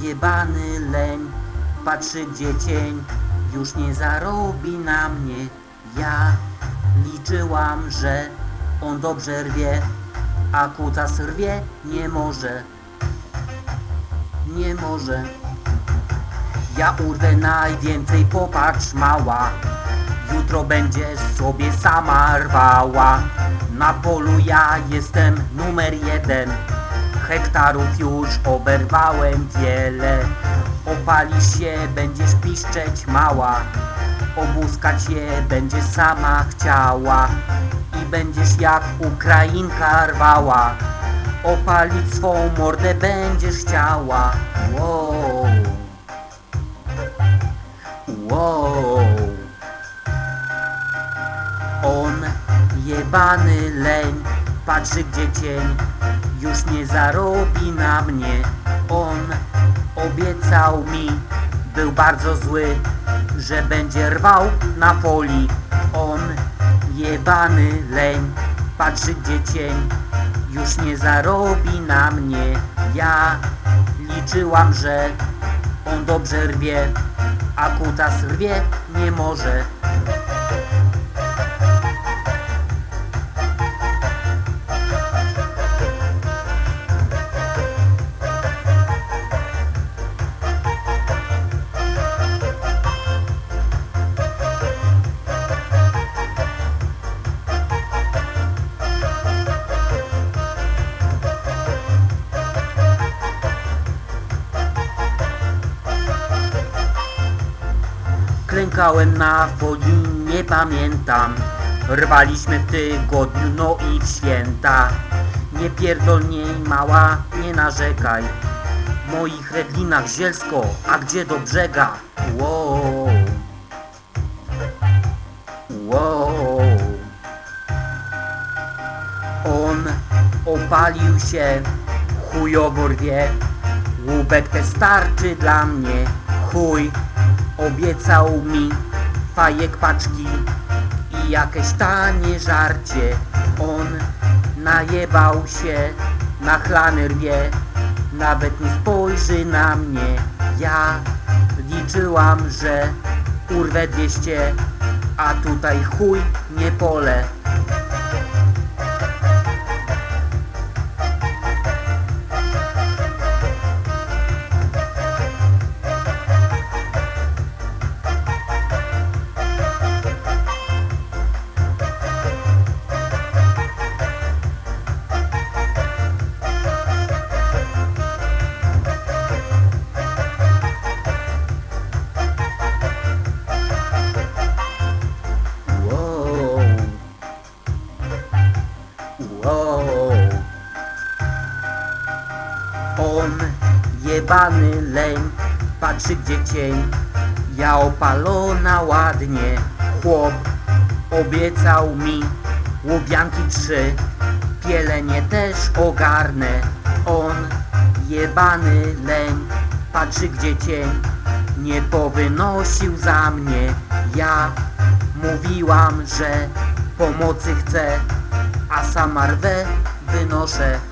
jebany leń Patrzy gdzie cień Już nie zarobi na mnie. Ja liczyłam, że On dobrze rwie A kutas rwie nie może. Nie może. Ja urwę najwięcej Popatrz mała. Jutro będziesz sobie sama rwała. Na polu ja jestem numer jeden Hektarów już oberwałem wiele. Opalisz się, będziesz piszczeć mała. Obuskać je będziesz sama chciała. I będziesz jak Ukrainka rwała. Opalić swą mordę będziesz chciała. Wow. Wow. On, jebany leń, patrzy gdzie cień, już nie zarobi na mnie. On obiecał mi, był bardzo zły, że będzie rwał na folii. On, jebany leń, patrzy gdzie cień, już nie zarobi na mnie. Ja liczyłam, że on dobrze rwie, a kutas rwie nie może. Klękałem na folii, nie pamiętam. Rwaliśmy w tygodniu, no i w święta. Nie pierdol niej mała, nie narzekaj. W moich redlinach zielsko, a gdzie do brzega? Wow. Wow. On opalił się, chujowo rwie. Łubek też starczy dla mnie, chuj Obiecał mi fajek paczki i jakieś tanie żarcie. On najebał się, na chlany rwie, nawet nie spojrzy na mnie. Ja liczyłam, że urwę 200, a tutaj chuj nie pole. On, jebany leń, patrzy gdzie cień. Ja opalona ładnie, chłop obiecał mi łubianki trzy. Pielenie też ogarnę. On, jebany leń, patrzy gdzie cień. Nie powynosił za mnie. Ja mówiłam, że pomocy chcę, a sama rwę wynoszę.